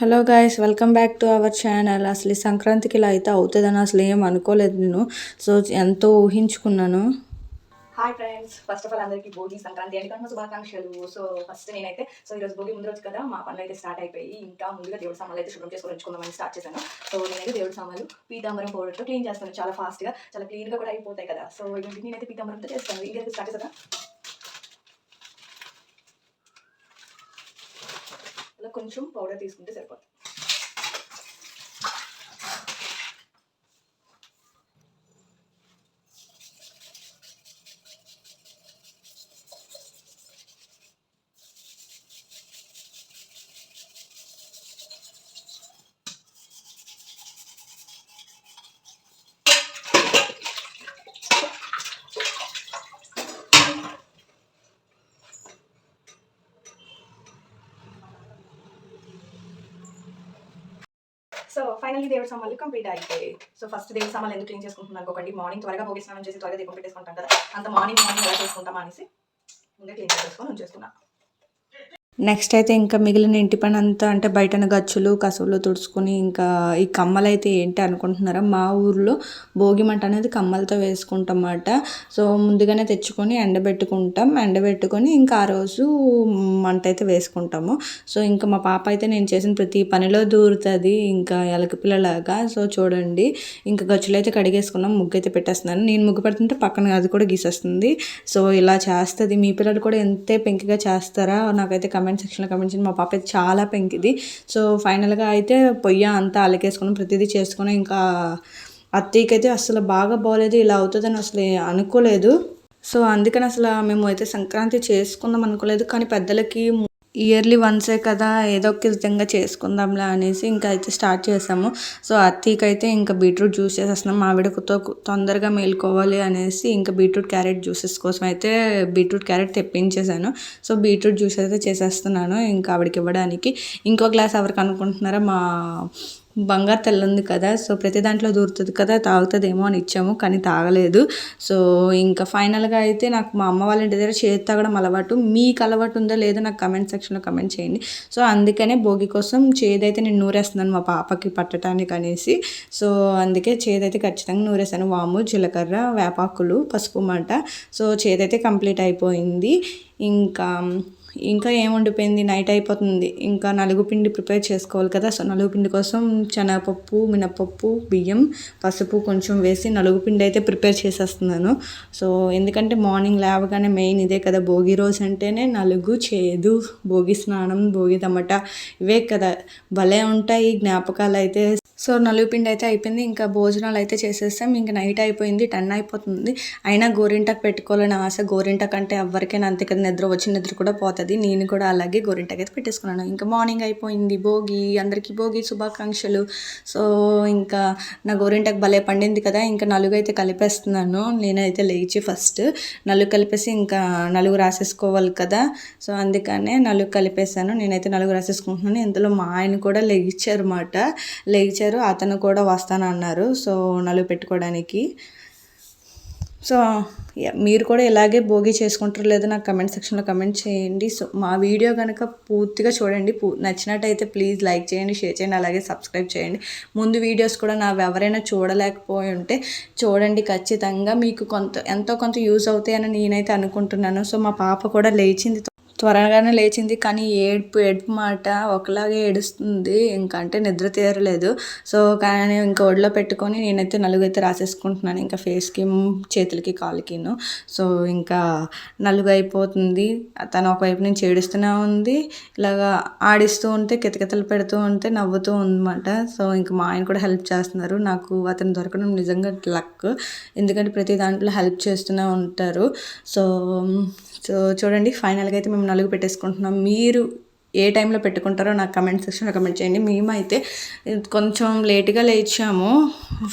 Hello guys welcome back to our channel అసలు ఈ సంక్రాంతికి ఇలా అయితే అవుతుందని అసలు ఏం అనుకోలేదు నేను. సో ఎంతో ఊహించుకున్నాను. Hi friends first of all అందరికీ భోగి సంక్రాంతి అని కనుక శుభాకాంక్షలు. సో ఫస్ట్ నేనైతే సో ఈరోజు భోగి ముందు రోజు కదా మా పనులు అయితే స్టార్ట్ అయిపోయి ఇంకా ముందుగా దేవుడి సామాన్లు అయితే శుభ్రం చేసుకొని స్టార్ట్ చేశాను. సో నేనైతే దేవుడి సామాన్లు పీతాంబరం పౌడర్తో క్లీన్ చేస్తాను. చాలా ఫాస్ట్గా చాలా క్లీన్గా కూడా అయిపోతాయి కదా. సో ఇవి నేనైతే పీతాంబరంతో చేస్తాను. ఇంకైతే స్టార్ట్ చేస్తాను? కొంచెం పౌడర్ తీసుకుంటే సరిపోతుంది సో ఫైనల్లీ దేవుడి సామాన్లు కంప్లీట్ అయిపోయాయి. సో ఫస్ట్ దేవుడి సామాన్లు ఎందుకు క్లీన్ చేసుకుంటున్నాను అనుకోకండి మార్నింగ్ త్వరగా భోగి స్నానం చేసి త్వరగా దీపం పెట్టేసుకుంటాం కదా. అంత మార్నింగ్ మార్నింగ్ ఎలా చేసుకుంటాం అనేసి ముందే క్లీన్ చేసుకొని ఉంచేస్తున్నాను నెక్స్ట్ అయితే ఇంకా మిగిలిన ఇంటి పని అంతా అంటే బయటన గచ్చులు కసువులు తుడుచుకొని ఇంకా ఈ కమ్మలు అయితే ఏంటి అనుకుంటున్నారా? మా ఊర్లో భోగి మంట అనేది కమ్మలతో వేసుకుంటాం అన్నమాట సో ముందుగానే తెచ్చుకొని ఎండబెట్టుకుంటాం. ఎండబెట్టుకొని ఇంకా ఆ రోజు మంట అయితే వేసుకుంటాము. సో ఇంకా మా పాప అయితే నేను చేసిన ప్రతి పనిలో దూరుతుంది ఇంకా ఎలక పిల్లలాగా. సో చూడండి. ఇంకా గచ్చులు అయితే కడిగేసుకున్నాం. ముగ్గు అయితే పెట్టేస్తున్నాను. నేను ముగ్గు పెడుతుంటే పక్కన అది కూడా గీసేస్తుంది. సో ఇలా చేస్తుంది. మీ పిల్లలు కూడా ఎంతే పెంకిగా చేస్తారా? నాకైతే కమెంట్ సెక్షన్లో కమెంట్ చేయండి. మా పాప అయితే చాలా పెంకిది. సో ఫైనల్గా అయితే పొయ్య అంతా అలకేసుకుని ప్రతిదీ చేసుకుని ఇంకా అత్తయ్యకి అయితే అసలు బాగా బాగోలేదు ఇలా అవుతుందని అసలు అనుకోలేదు. సో అందుకని అసలు మేము అయితే సంక్రాంతి చేసుకుందాం అనుకోలేదు. కానీ పెద్దలకి ఇయర్లీ వన్సే కదా ఏదో ఒక విధంగా చేసుకుందాంలే అనేసి ఇంకా అయితే స్టార్ట్ చేసాము. సో అత్తయ్యకి అయితే ఇంకా బీట్రూట్ జ్యూస్ చేసేస్తున్నాం ఆవిడతో తొందరగా మేలుకోవాలి అనేసి ఇంకా బీట్రూట్ క్యారెట్ జ్యూసెస్ కోసం అయితే బీట్రూట్ క్యారెట్ తెప్పించేసాను సో బీట్రూట్ జ్యూస్ అయితే చేసేస్తున్నాను ఇంకా ఆవిడకి ఇవ్వడానికి. ఇంకో గ్లాస్ ఎవరికి అనుకుంటున్నారా? మా బంగారు తెల్ల ఉంది కదా సో ప్రతి దాంట్లో దూరుతుంది కదా తాగుతుందేమో అని ఇచ్చాము కానీ తాగలేదు. సో ఇంకా ఫైనల్గా అయితే నాకు మా అమ్మ వాళ్ళ ఇంటి దగ్గర చేతి తాగడం అలవాటు. మీకు అలవాటు ఉందో లేదో నాకు కమెంట్ సెక్షన్లో కమెంట్ చేయండి. సో అందుకనే భోగి కోసం చేదైతే నేను నూరేస్తున్నాను మా పాపకి పట్టడానికి అనేసి. సో అందుకే చేదైతే ఖచ్చితంగా నూరేసాను. వాము జీలకర్ర వేపాకులు పసుపు మంట. సో చేదైతే కంప్లీట్ అయిపోయింది. ఇంకా ఇంకా ఏం ఉండిపోయింది నైట్ అయిపోతుంది. ఇంకా నలుగు పిండి ప్రిపేర్ చేసుకోవాలి కదా. సో నలుగు పిండి కోసం శనగపప్పు మినపప్పు బియ్యం పసుపు కొంచెం వేసి నలుగు పిండి అయితే ప్రిపేర్ చేసేస్తున్నాను. సో ఎందుకంటే మార్నింగ్ లేవగానే మెయిన్ ఇదే కదా. భోగి రోజు అంటేనే నలుగు చేదు భోగి స్నానం భోగి తమట ఇవే కదా. భలే ఉంటాయి జ్ఞాపకాలు అయితే. సో నలుగు పిండి అయితే అయిపోయింది. ఇంకా భోజనాలు అయితే చేసేస్తాం. ఇంకా నైట్ అయిపోయింది. టెన్ అయిపోతుంది. అయినా గోరింటాకు పెట్టుకోవాలని ఆశ. గోరింటాకు అంటే ఎవరికైనా అంతే కదా. నిద్ర వచ్చి నిద్ర కూడా పోతుంది. నేను కూడా అలాగే గోరింటకి అయితే పెట్టేసుకున్నాను. ఇంకా మార్నింగ్ అయిపోయింది భోగి అందరికీ భోగి శుభాకాంక్షలు. సో ఇంకా నా గోరింటకు భలే పండింది కదా ఇంకా నలుగు అయితే కలిపేస్తున్నాను. నేనైతే లేచి ఫస్ట్ నలుగు కలిపేసి ఇంకా నలుగు రాసేసుకోవాలి కదా. సో అందుకనే నలుగు కలిపేసాను నేనైతే నలుగు రాసేసుకుంటున్నాను. ఇందులో మా ఆయన కూడా లేచారు అన్నమాట. లేచారు అతను కూడా వస్తానన్నారు. సో నలుగు పెట్టుకోవడానికి. సో మీరు కూడా ఇలాగే భోగి చేసుకుంటారు లేదా నాకు కమెంట్ సెక్షన్లో కమెంట్ చేయండి. సో మా వీడియో కనుక పూర్తిగా చూడండి పూ నచ్చినట్టయితే ప్లీజ్ లైక్ చేయండి షేర్ చేయండి అలాగే సబ్స్క్రైబ్ చేయండి. ముందు వీడియోస్ కూడా నా ఎవరైనా చూడలేకపోయి ఉంటే చూడండి ఖచ్చితంగా మీకు కొంత ఎంతో కొంత యూజ్ అవుతాయని నేనైతే అనుకుంటున్నాను. సో మా పాప కూడా లేచింది. త్వరగానే లేచింది. కానీ ఏడుపు ఏడుపు మాట ఒకలాగే ఏడుస్తుంది. ఇంకంటే అంటే నిద్ర తీరలేదు. సో కానీ ఇంకా ఒడిలో పెట్టుకొని నేనైతే నలుగైతే రాసేసుకుంటున్నాను. ఇంకా ఫేస్కి చేతులకి కాలుకిను సో ఇంకా నలుగు అయిపోతుంది తను ఒకవైపు నుంచి ఏడుస్తూనే ఉంది. ఇలాగా ఆడిస్తూ ఉంటే కితకితలు పెడుతూ ఉంటే నవ్వుతూ ఉందన్నమాట. సో ఇంకా మా ఆయన కూడా హెల్ప్ చేస్తున్నారు. నాకు అతను దొరకడం నిజంగా లక్. ఎందుకంటే ప్రతి దాంట్లో హెల్ప్ చేస్తూనే ఉంటారు. సో సో చూడండి ఫైనల్గా అయితే మేము నలుగు పెట్టేసుకుంటున్నాం. మీరు ఏ టైంలో పెట్టుకుంటారో నాకు కమెంట్ సెక్షన్లో కమెంట్ చేయండి. మేమైతే కొంచెం లేట్గా లేచాము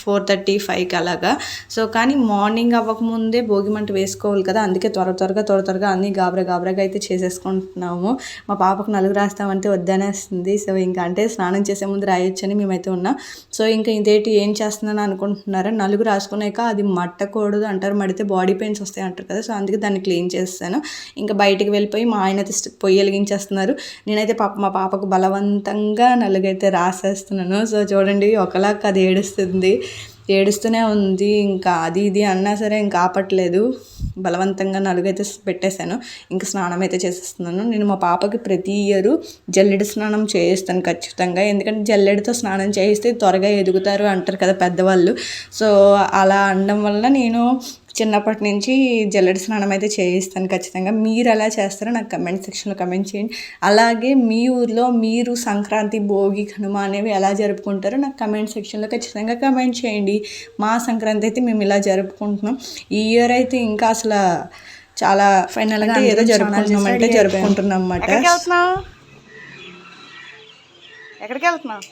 ఫోర్ థర్టీ ఫైవ్కి అలాగా. సో కానీ మార్నింగ్ అవ్వకముందే భోగి మంట వేసుకోవాలి కదా అందుకే త్వర త్వరగా త్వర త్వరగా అన్నీ గాబరా గాబరాగా అయితే చేసేసుకుంటున్నాము. మా పాపకు నలుగు రాస్తామంటే వద్దనేస్తుంది. సో ఇంకా అంటే స్నానం చేసే ముందు రాయొచ్చని మేమైతే ఉన్నాం. సో ఇంకా ఇదేంటి ఏం చేస్తున్నాను అనుకుంటున్నారా? నలుగు రాసుకున్నాక అది మట్టకూడదు అంటారు మడితే బాడీ పెయిన్స్ వస్తాయి అంటారు కదా. సో అందుకే దాన్ని క్లీన్ చేస్తాను. ఇంకా బయటికి వెళ్ళిపోయి మా ఆయన అయితే పొయ్యి వెలిగించేస్తున్నారు. నేనైతే పాప మా పాపకు బలవంతంగా నలుగైతే రాసేస్తున్నాను. సో చూడండి ఒకలా అది ఏడుస్తుంది. ఏడుస్తూనే ఉంది. ఇంకా అది ఇది అన్నా సరే ఇంకా ఆపట్లేదు. బలవంతంగా నలుగైతే పెట్టేశాను. ఇంకా స్నానం అయితే చేసేస్తున్నాను. నేను మా పాపకి ప్రతి ఇయర్ జల్లెడ స్నానం చేయిస్తాను ఖచ్చితంగా. ఎందుకంటే జల్లెడతో స్నానం చేయిస్తే త్వరగా ఎదుగుతారు అంటారు కదా పెద్దవాళ్ళు. సో అలా అనడం వల్ల నేను చిన్నప్పటి నుంచి జల్లెడ స్నానం అయితే చేయిస్తాను ఖచ్చితంగా. మీరు ఎలా చేస్తారో నాకు కమెంట్ సెక్షన్లో కమెంట్ చేయండి. అలాగే మీ ఊర్లో మీరు సంక్రాంతి భోగి కనుమ అనేవి ఎలా జరుపుకుంటారో నాకు కమెంట్ సెక్షన్లో ఖచ్చితంగా కమెంట్ చేయండి. మా సంక్రాంతి అయితే మేము ఇలా జరుపుకుంటున్నాం. ఈ ఇయర్ అయితే ఇంకా అసలు చాలా ఫైనల్గా ఏదో జరుపుకుంటున్నాం అంటే జరుపుకుంటున్నాం అన్నమాట. ఎక్కడికి వెళ్తున్నావు? ఎక్కడికి వెళ్తున్నావు?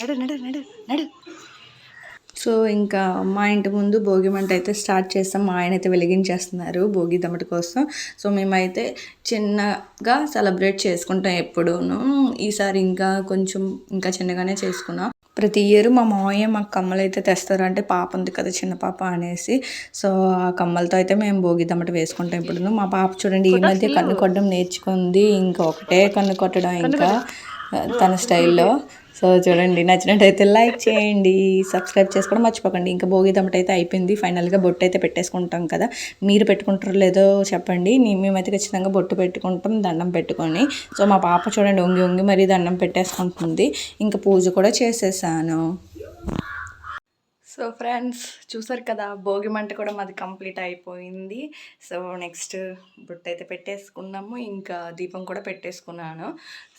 నడు నడు నడు నడు. సో ఇంకా మా ఇంటి ముందు భోగి మంట అయితే స్టార్ట్ చేస్తాం. మా ఆయన అయితే వెలిగించేస్తున్నారు భోగి దమటి కోసం. సో మేమైతే చిన్నగా సెలబ్రేట్ చేసుకుంటాం ఎప్పుడూను. ఈసారి ఇంకా కొంచెం ఇంకా చిన్నగానే చేసుకున్నాం. ప్రతి ఇయర్ మా మావయ్య మాకు కమ్మలు అయితే తెస్తారు అంటే పాప ఉంది కదా చిన్న పాప అనేసి. సో ఆ కమ్మలతో అయితే మేము భోగి దమ్మట వేసుకుంటాం ఇప్పుడు మా పాప చూడండి ఈ మధ్య కన్ను కొట్టడం నేర్చుకుంది. ఇంకా ఒకటే కన్ను కొట్టడం ఇంకా తన స్టైల్లో. సో చూడండి నచ్చినట్టయితే లైక్ చేయండి సబ్స్క్రైబ్ చేసుకోవడం మర్చిపోకండి. ఇంకా భోగి దమ్మట అయితే అయిపోయింది. ఫైనల్గా బొట్టు అయితే పెట్టేసుకుంటాం కదా. మీరు పెట్టుకుంటారో లేదో చెప్పండి. మేమైతే ఖచ్చితంగా బొట్టు పెట్టుకుంటాం దండం పెట్టుకొని. సో మా పాప చూడండి ఒంగి ఒంగి మరీ దండం పెట్టేసుకుంటుంది. ఇంకా పూజ కూడా చేసేసాను. సో ఫ్రెండ్స్ చూసారు కదా భోగి మంట కూడా మాది కంప్లీట్ అయిపోయింది. సో నెక్స్ట్ బుట్ట అయితే పెట్టేసుకున్నాము ఇంకా దీపం కూడా పెట్టేసుకున్నాను.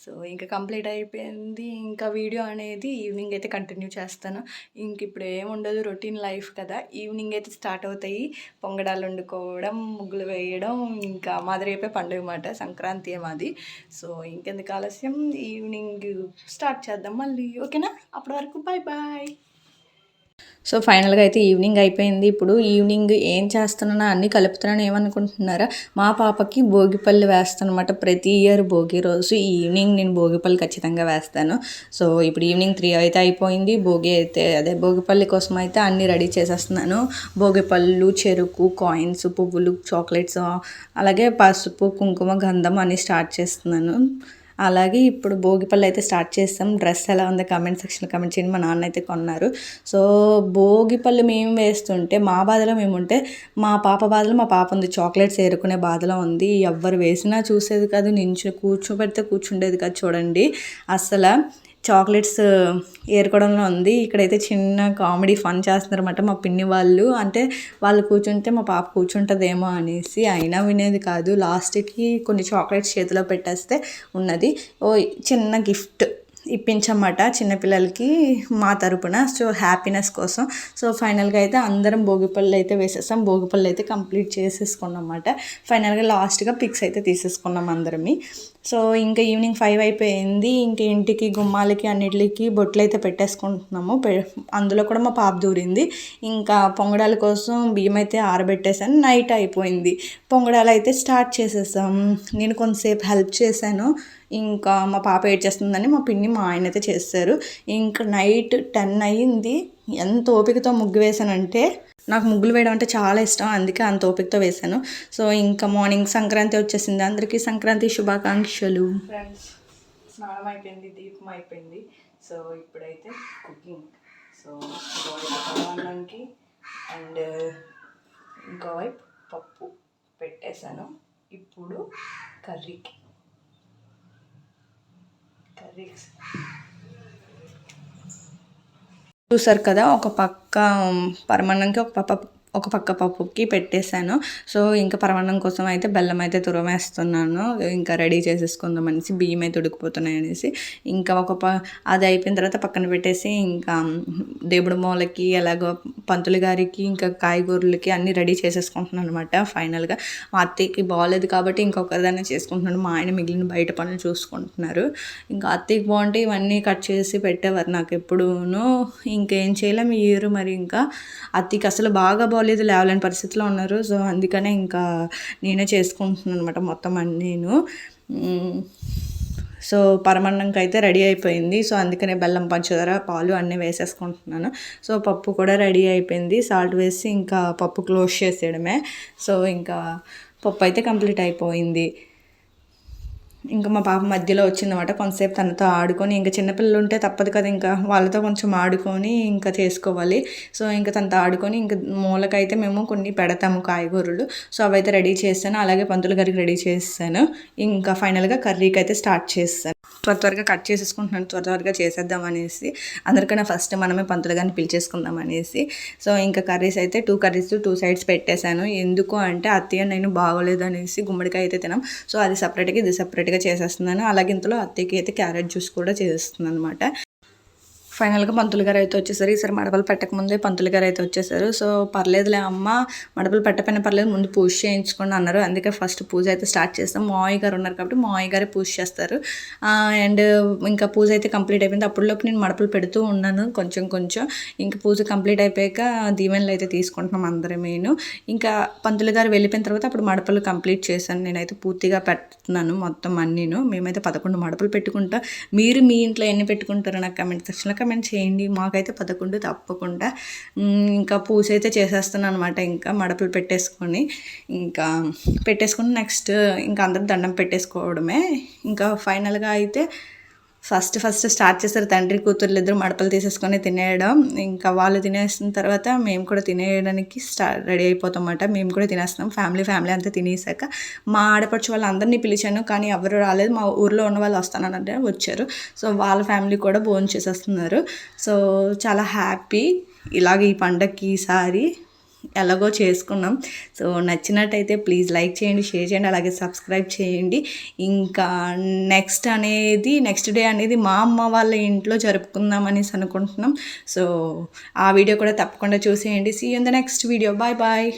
సో ఇంకా కంప్లీట్ అయిపోయింది. ఇంకా వీడియో అనేది ఈవినింగ్ అయితే కంటిన్యూ చేస్తాను. ఇంక ఇప్పుడు ఏముండదు రొటీన్ లైఫ్ కదా. ఈవినింగ్ అయితే స్టార్ట్ అవుతాయి. పొంగడాలు వండుకోవడం ముగ్గులు వేయడం ఇంకా మాది రేపే పండుగ మాట సంక్రాంతి మాది. సో ఇంకెందుకు ఆలస్యం? ఈవినింగ్ స్టార్ట్ చేద్దాం మళ్ళీ. ఓకేనా? అప్పటి వరకు బాయ్ బాయ్ సో ఫైనల్గా అయితే ఈవినింగ్ అయిపోయింది. ఇప్పుడు ఈవినింగ్ ఏం చేస్తున్నానో అన్నీ కలుపుతున్నాను ఏమనుకుంటున్నారా? మా పాపకి భోగిపళ్ళు వేస్తాను అనమాట ప్రతి ఇయర్ భోగి రోజు ఈవినింగ్ నేను భోగిపళ్ళు ఖచ్చితంగా వేస్తాను. సో ఇప్పుడు ఈవినింగ్ త్రీ అయితే అయిపోయింది. భోగి అయితే అదే భోగిపల్లి కోసం అయితే అన్నీ రెడీ చేసేస్తున్నాను. భోగిపళ్ళు చెరుకు కాయిన్స్ పువ్వులు చాక్లెట్స్ అలాగే పసుపు కుంకుమ గంధం అన్నీ స్టార్ట్ చేస్తున్నాను. అలాగే ఇప్పుడు భోగిపళ్ళు అయితే స్టార్ట్ చేస్తాం. డ్రెస్ ఎలా ఉందో కామెంట్ సెక్షన్లో కామెంట్ చేయండి. మా నాన్న అయితే కొన్నారు. సో భోగిపళ్ళు మేము వేస్తుంటే మా బాధలో మేము ఉంటే మా పాప బాధలో మా పాప ఉంది. చాక్లెట్స్ ఏరుకునే బాధలో ఉంది. ఎవ్వరు వేసినా చూసేది కాదు. నించు కూర్చోబెడితే కూర్చుండేది కాదు. చూడండి. అసలు చాక్లెట్స్ ఏరుకోవడంలో ఉంది. ఇక్కడైతే చిన్న కామెడీ ఫన్ చేస్తున్నారన్నమాట మా పిన్ని వాళ్ళు. అంటే వాళ్ళు కూర్చుంటే మా పాప కూర్చుంటుందేమో అనేసి అయినా వినేది కాదు. లాస్ట్కి కొన్ని చాక్లెట్స్ చేతిలో పెట్టేస్తే ఉన్నది. ఓ చిన్న గిఫ్ట్. ఇప్పించమాట చిన్నపిల్లలకి మా తరపున. సో హ్యాపీనెస్ కోసం. సో ఫైనల్గా అయితే అందరం భోగిపళ్ళు అయితే వేసేసాం. భోగిపళ్ళు అయితే కంప్లీట్ చేసేసుకున్నాం అన్నమాట ఫైనల్గా లాస్ట్గా పిక్స్ అయితే తీసేసుకున్నాం అందరమీ. సో ఇంకా ఈవినింగ్ ఫైవ్ అయిపోయింది. ఇంక ఇంటికి గుమ్మాలకి అన్నిటికి బొట్లు అయితే పెట్టేసుకుంటున్నాము. పె అందులో కూడా మా పాప దూరింది. ఇంకా పొంగడాల కోసం బియ్యం అయితే ఆరబెట్టేసాను నైట్ అయిపోయింది. పొంగడాలు అయితే స్టార్ట్ చేసేసాం. నేను కొంతసేపు హెల్ప్ చేశాను. ఇంకా మా పాప ఏడ్ చేస్తుందని మా పిన్ని మా ఆయన అయితే చేస్తారు. ఇంకా నైట్ టెన్ అయ్యింది. ఎంత ఓపికతో ముగ్గు వేసానంటే నాకు ముగ్గులు వేయడం అంటే చాలా ఇష్టం. అందుకే అంత ఓపికతో వేశాను. సో ఇంకా మార్నింగ్ సంక్రాంతి వచ్చేసింది. అందరికీ సంక్రాంతి శుభాకాంక్షలు. ఫ్రెండ్స్ స్నానం అయిపోయింది. దీపం అయిపోయింది. సో ఇప్పుడైతే కుకింగ్ సో అన్నానికి అండ్ ఇంకోవైపు పప్పు పెట్టేశాను. ఇప్పుడు కర్రీకి. చూసారు కదా ఒక పక్క పరమాన్నంకి ఒక పక్క ఒక పక్క పప్పుకి పెట్టేశాను. సో ఇంకా పరమాన్నం కోసం అయితే బెల్లం అయితే తురమేస్తున్నాను. ఇంకా రెడీ చేసేసుకుందాం అనేసి బియ్యం అయితే ఉడికిపోతున్నాయి అనేసి. ఇంకా ఒక ప అది అయిపోయిన తర్వాత పక్కన పెట్టేసి ఇంకా దేవుడు మూలకి ఎలాగో పంతులు గారికి ఇంకా కాయగూరలకి అన్నీ రెడీ చేసేసుకుంటున్నాను అనమాట ఫైనల్గా. మా అత్తయ్యకి బాగాలేదు కాబట్టి ఇంకొకదాన్ని చేసుకుంటున్నాను. మా ఆయన మిగిలిన బయట పనులు చూసుకుంటున్నారు. ఇంకా అత్తయ్యకి బాగుంటే ఇవన్నీ కట్ చేసి పెట్టేవారు నాకు ఎప్పుడూను. ఇంకేం చేయలేము ఈ ఇయర్ మరి ఇంకా. అత్తయ్యకి అసలు బాగా బాగోలేదు లేవలేని పరిస్థితిలో ఉన్నారు. సో అందుకనే ఇంకా నేనే చేసుకుంటున్నాను అనమాట మొత్తం అన్ని నేను సో పరమాన్నంకి అయితే రెడీ అయిపోయింది. సో అందుకనే బెల్లం పంచదార పాలు అన్నీ వేసేసుకుంటున్నాను. సో పప్పు కూడా రెడీ అయిపోయింది. సాల్ట్ వేసి ఇంకా పప్పు క్లోజ్ చేసేయడమే. సో ఇంకా పప్పు అయితే కంప్లీట్ అయిపోయింది. ఇంకా మా పాప మధ్యలో వచ్చిందన్నమాట. కొంతసేపు తనతో ఆడుకొని ఇంకా చిన్నపిల్లలు ఉంటే తప్పదు కదా ఇంకా వాళ్ళతో కొంచెం ఆడుకొని ఇంకా చేసుకోవాలి. సో ఇంకా తనతో ఆడుకొని ఇంకా మూలకైతే మేము కొన్ని పెడతాము కాయగూరలు. సో అవైతే రెడీ చేస్తాను. అలాగే పంతులు గారికి రెడీ చేస్తాను. ఇంకా ఫైనల్గా కర్రీకి అయితే స్టార్ట్ చేస్తాను. త్వర త్వరగా కట్ చేసేసుకుంటున్నాను. త్వర త్వరగా చేసేద్దాం అనేసి. అందరికన్నా ఫస్ట్ మనమే పంతులు గారిని పిలిచేసుకుందాం అనేసి. సో ఇంకా కర్రీస్ అయితే టూ కర్రీస్ టూ సైడ్స్ పెట్టేశాను. ఎందుకు అంటే అత్తయ్య నేను బాగోలేదు అనేసి గుమ్మడికాయ అయితే తినాం. సో అది సపరేట్గా ఇది సపరేట్గా చేసేస్తున్నాను అలాగే ఇంతలో అత్తయ్యకి అయితే క్యారెట్ జ్యూస్ కూడా చేసేస్తుంది అనమాట ఫైనల్గా పంతులు గారు అయితే వచ్చేసారు. ఈసారి మడపలు పెట్టకముందే పంతులు గారు అయితే వచ్చేసారు. సో పర్లేదులే అమ్మ మడపలు పెట్టకపోయినా పర్లేదు ముందు పూజ చేయించుకోండి అన్నారు. అందుకే ఫస్ట్ పూజ అయితే స్టార్ట్ చేస్తాం. మావయ్య గారు ఉన్నారు కాబట్టి మావయ్య గారే పూజ చేస్తారు. అండ్ ఇంకా పూజ అయితే కంప్లీట్ అయిపోయింది. అప్పటిలోపు నేను మడపలు పెడుతూ ఉన్నాను కొంచెం కొంచెం. ఇంకా పూజ కంప్లీట్ అయిపోయాక దీవెనలు అయితే తీసుకుంటున్నాం అందరమేను ఇంకా పంతులు గారు వెళ్ళిపోయిన తర్వాత అప్పుడు మడపలు కంప్లీట్ చేశాను. నేనైతే పూర్తిగా పెడుతున్నాను మొత్తం అన్నీను. మేమైతే పదకొండు మడపలు పెట్టుకుంటా. మీరు మీ ఇంట్లో ఎన్ని పెట్టుకుంటారో నాకు కమెంట్ సెక్షన్లో కమెంట్ చేయండి. మాకైతే పదకొండు తప్పకుండా. ఇంకా పూజ అయితే చేసేస్తున్నాను అనమాట ఇంకా మడపలు పెట్టేసుకొని ఇంకా పెట్టేసుకుని నెక్స్ట్ ఇంకా అందరూ దండం పెట్టేసుకోవడమే. ఇంకా ఫైనల్గా అయితే ఫస్ట్ ఫస్ట్ స్టార్ట్ చేస్తారు తండ్రి కూతుర్లు ఇద్దరు మడపలు తీసేసుకొని తినేయడం. ఇంకా వాళ్ళు తినేసిన తర్వాత మేము కూడా తినేయడానికి స్టార్ట్ రెడీ అయిపోతాం అన్నమాట మేము కూడా తినేస్తాం ఫ్యామిలీ ఫ్యామిలీ అంతా తినేసాక మా ఆడపడుచు వాళ్ళందరినీ పిలిచాను. కానీ ఎవరు రాలేదు. మా ఊర్లో ఉన్న వాళ్ళు వస్తానంటే వచ్చారు. సో వాళ్ళ ఫ్యామిలీ కూడా భోజనం చేసేస్తున్నారు సో చాలా హ్యాపీ. ఇలాగ ఈ పండగకి ఈసారి ఎలాగో చేసుకున్నాం. సో నచ్చినట్టయితే ప్లీజ్ లైక్ చేయండి షేర్ చేయండి అలాగే సబ్స్క్రైబ్ చేయండి. ఇంకా నెక్స్ట్ అనేది నెక్స్ట్ డే అనేది మా అమ్మ వాళ్ళ ఇంట్లో జరుపుకుందాం అనేసి అనుకుంటున్నాం. సో ఆ వీడియో కూడా తప్పకుండా చూసేయండి. See in the next video bye bye